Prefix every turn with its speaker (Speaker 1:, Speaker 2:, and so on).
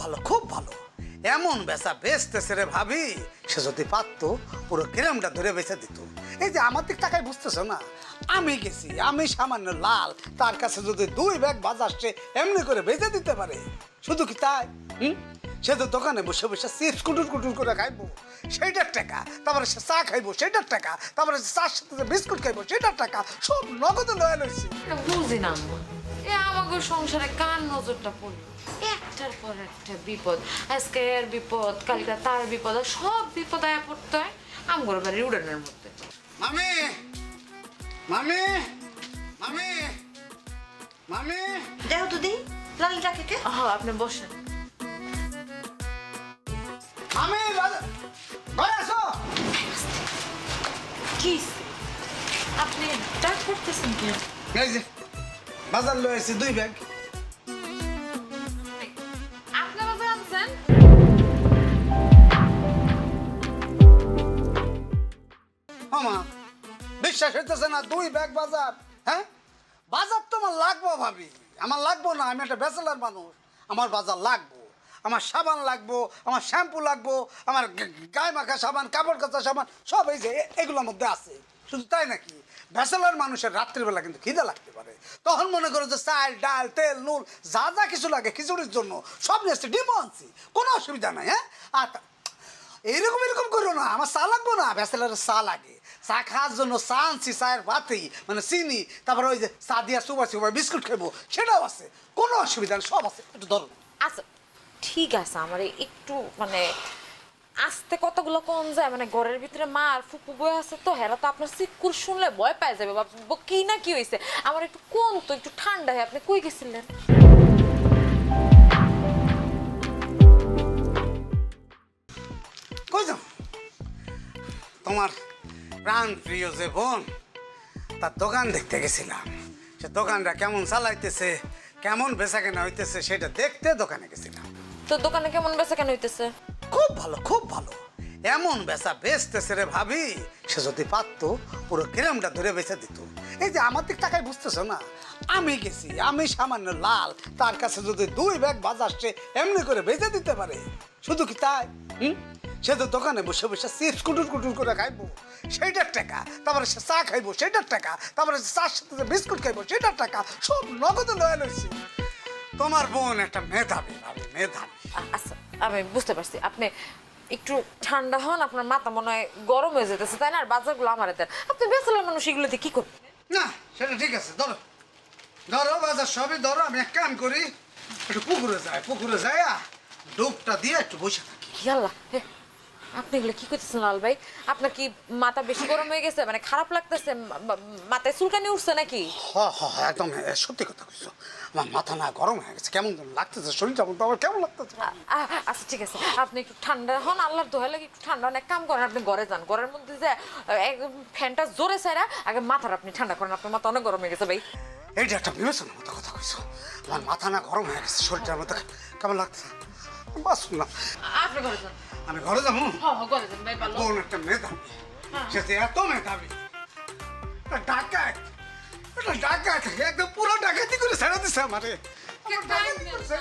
Speaker 1: ভালো খুব ভালো। এমন বেচা বেচতেছে রে ভাবি সে যদি পারতো পুরো গ্রামটা ধরে বেচে দিত। এই যে আমার দিক টাকায় বুঝতেছো না? আমি গেছি আমি সামান্য লাল তার কাছে যদি দুই ব্যাগ বাজার সে এমনি করে বেচে দিতে পারে। শুধু কি তাই? হুম? সে তো দোকানে বসে বসে চিপস কুটুর কুটুর করে খাইবো। সেইটার টাকা তারপরে সে চা খাইবো সেটার টাকা তারপরে সে চার সাথে বিস্কুট খাইবো সেটার টাকা সব নগদে লয়ে লইছি।
Speaker 2: বুঝি না এ আমাকে সংসারে কার নজরটা পড়ল? একটার পর একটা বিপদ। আজকে এর বিপদ কালকে তার বিপদ আর সব বিপদ আয়া পড়তে হয়? আমগর বাড়ির উড়ানের মধ্যে।
Speaker 1: মামি! মামি! মামি! মামি!
Speaker 3: তো লালিটাকে কে
Speaker 2: হ্যাঁ আপনি বসেন।
Speaker 1: মামি বাজা- ঘরে আসো!
Speaker 2: কি? আপনি ডাক করতেছেন কেন?
Speaker 1: বাজার লয়ে এসেছি দুই ব্যাগ। বিশ্বাস হইতেছে না, দুই ব্যাগ বাজার হ্যাঁ? বাজার তো আমার লাগবো ভাবি। আমার লাগবো না, আমি একটা ব্যাচেলার মানুষ। আমার বাজার লাগবো। আমার সাবান লাগবো, আমার শ্যাম্পু লাগবো, আমার গায়ে মাখা সাবান, কাপড় কাচা সাবান, সব এই যে এগুলোর মধ্যে আছে। শুধু তাই নাকি? ব্যাচেলার মানুষের রাত্রিবেলা কিন্তু খিদে লাগতে পারে। তখন মনে করো যে চাল, ডাল, তেল, নুন, যা যা কিছু লাগে খিচুড়ির জন্য, সব নিয়ে ডিমও আনছি। কোনো অসুবিধা নাই হ্যাঁ? আর এইরকম এরকম করো না, আমার চা লাগবো না। ব্যাচেলারের চা লাগে। চা খাওয়ার জন্য চা আনছি, চায়ের পাতেই মানে চিনি, তারপরে ওই যে চা দিয়া সুবা সুবা বিস্কুট খাইবো, সেটাও আছে। কোনো অসুবিধা নেই, সব আছে। একটু ধরো।
Speaker 2: আচ্ছা ঠিক আছে, আমার একটু মানে আস্তে কতগুলো কম যায় মানে ঘরের ভিতরে মা আর ফুপু বয়ে আছে তো, হেরা তো আপনার সিকুর শুনলে ভয় পাই যাবে ব- কি না কি হয়েছে আমার একটু কোন তো, একটু ঠান্ডা হয়, আপনি কই গেছিলেন?
Speaker 1: তোমার প্রাণ প্রিয় যে বোন তার দোকান দেখতে গেছিলাম। সে দোকানটা কেমন চালাইতেছে কেমন বেচা কেনা হইতেছে সেটা দেখতে দোকানে গেছিলাম।
Speaker 2: তো দোকানে কেমন বেচা কেন হইতেছে?
Speaker 1: খুব ভালো খুব ভালো। এমন বেচা বেচতেছে রে ভাবি সে যদি পারতো পুরো গ্রামটা ধরে বেচে দিত। এই যে আমার দিক টাকায় বুঝতেছো না? আমি গেছি আমি সামান্য লাল তার কাছে যদি দুই ব্যাগ বাজার সে এমনি করে বেচে দিতে পারে। শুধু কি তাই? হুম? সে তো দোকানে বসে বসে চিপস কুটুর কুটুর করে খাইবো। সেইটার টাকা তারপরে সে চা খাইবো সেটার টাকা তারপরে চার সাথে বিস্কুট খাইবো সেটার টাকা সব নগদে লয়ে লইছি। তোমার বোন একটা মেধাবী ভাবি মেধাবী।
Speaker 2: আচ্ছা আমি বুঝতে পারছি। আপনি একটু ঠান্ডা হন আপনার মাথা মনে হয় গরম হয়ে যেতেছে তাই না? আর বাজারগুলো আমার দেন। আপনি বেচলেন মানুষ এগুলোতে কী করবেন?
Speaker 1: না সেটা ঠিক আছে ধরো। ধরো বাজার সবই ধরো আমি এক কাম করি একটু পুকুরে যাই পুকুরে যাই ডুবটা দিয়ে একটু বসে থাকি।
Speaker 2: ইয়াল্লা হে, আপনি এগুলো কি করতেছেন লাল ভাই? আপনার কি মাথা বেশি গরম হয়ে গেছে? মানে খারাপ লাগতেছে? মাথায় চুলকানি উঠছে নাকি?
Speaker 1: হ হ হ, একদম সত্যি কথা কইছো। আমার মাথা না গরম হয়ে গেছে কেমন যেন লাগতেছে শরীরটা বলতে আমার কেমন লাগতেছে।
Speaker 2: আ- আচ্ছা ঠিক আছে। আপনি একটু ঠান্ডা হন আল্লাহর দোহাই লাগে একটু ঠান্ডা হন। এক কাম করেন আপনি ঘরে যান। ঘরের মধ্যে যে একদম ফ্যানটা জোরে ছাড়া আগে মাথার আপনি ঠান্ডা করেন আপনার মাথা অনেক গরম হয়ে গেছে ভাই।
Speaker 1: এইটা একটা বিবেচনার মতো কথা কইছো। আমার মাথা না গরম হয়ে গেছে শরীরটার মতো কেমন লাগতেছে? বাস না
Speaker 2: আপনি ঘরে যান।
Speaker 1: আমি ঘরে যাব?
Speaker 2: হ্যাঁ হ্যাঁ
Speaker 1: বোন একটা মেধাবী সে এত মেধাবি। ডাকাত। ডাকাত। একদম পুরো ডাকাতি করে ছেড়ে দিছে আমারে। ডাকাতি করে।